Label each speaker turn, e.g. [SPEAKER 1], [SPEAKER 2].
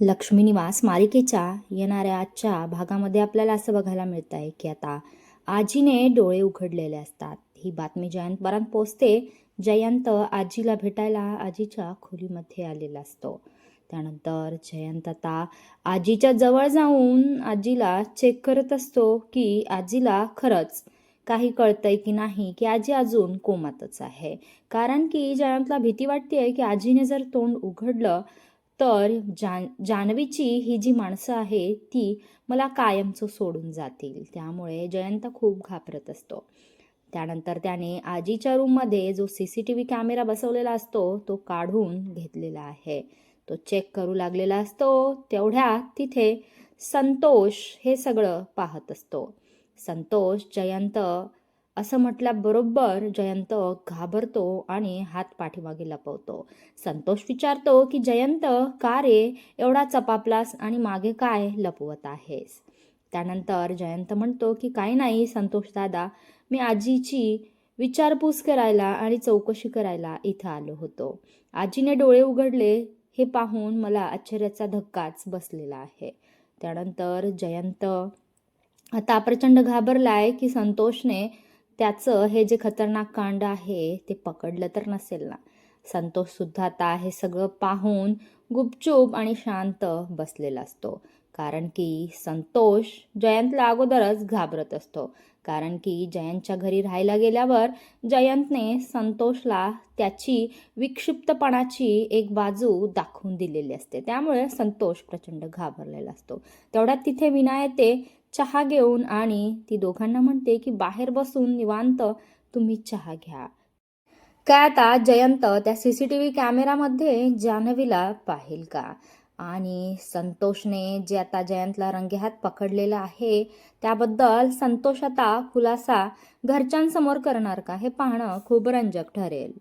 [SPEAKER 1] लक्ष्मी निवास मालिकेच्या येणाऱ्या आजच्या भागामध्ये आपल्याला असं बघायला मिळत आहे की आता आजीने डोळे उघडलेले असतात. ही बातमी जयंतपर्यंत पोचते. जयंत आजीला भेटायला आजीच्या खोलीमध्ये आलेला असतो. त्यानंतर जयंत आता आजीच्या जवळ जाऊन आजीला चेक करत असतो की आजीला खरंच काही कळतंय की नाही की आजी अजून कोमातच आहे. कारण की जयंतला भीती वाटते की आजीने जर तोंड उघडलं तर जान जान्हवीची ही जी माणसं आहे ती मला कायमचं सोडून जातील. त्यामुळे जयंत खूप घाबरत असतो. त्यानंतर त्याने आजीच्या रूममध्ये जो C C T V camera बसवलेला असतो तो काढून घेतलेला आहे. तो चेक करू लागलेला असतो. तेवढ्या तिथे संतोष हे सगळं पाहत असतो. संतोष जयंत असं म्हटल्याबरोबर जयंत घाबरतो आणि हात पाठीमागे लपवतो. संतोष विचारतो की जयंत का रे? एवढा चपापलास आणि मागे काय लपवत आहेस? त्यानंतर जयंत म्हणतो की काही नाही संतोष दादा मी आजीची विचारपूस करायला आणि चौकशी करायला इथं आलो होतो. आजीने डोळे उघडले. हे पाहून मला आश्चर्याचा धक्काच बसलेला आहे. त्यानंतर जयंत आता प्रचंड घाबरलाय की संतोषने त्याचं हे जे खतरनाक कांड आहे ते पकडलं तर नसेल ना. संतोषसुद्धा आता हे सगळं पाहून गुपचूप आणि शांत बसलेला असतो. कारण की संतोष जयंतला अगोदरच घाबरत असतो. कारण की जयंतच्या घरी राहायला गेल्यावर जयंतने संतोषला त्याची विक्षिप्तपणाची एक बाजू दाखवून दिलेली असते. त्यामुळे संतोष प्रचंड घाबरलेला असतो. तेवढ्यात तिथे विना येते चहा घेऊन आणि ती दोघांना म्हणते की बाहेर बसून निवांत तुम्ही चहा घ्या. काय आता जयंत त्या सी सी टी व्ही कॅमेरामध्ये जान्हवीला पाहिल का? आणि संतोषने जे आता जयंतला रंगेहात पकडलेलं आहे त्याबद्दल संतोष आता खुलासा घरच्यांसमोर करणार का हे पाहणं खूप रंजक ठरेल.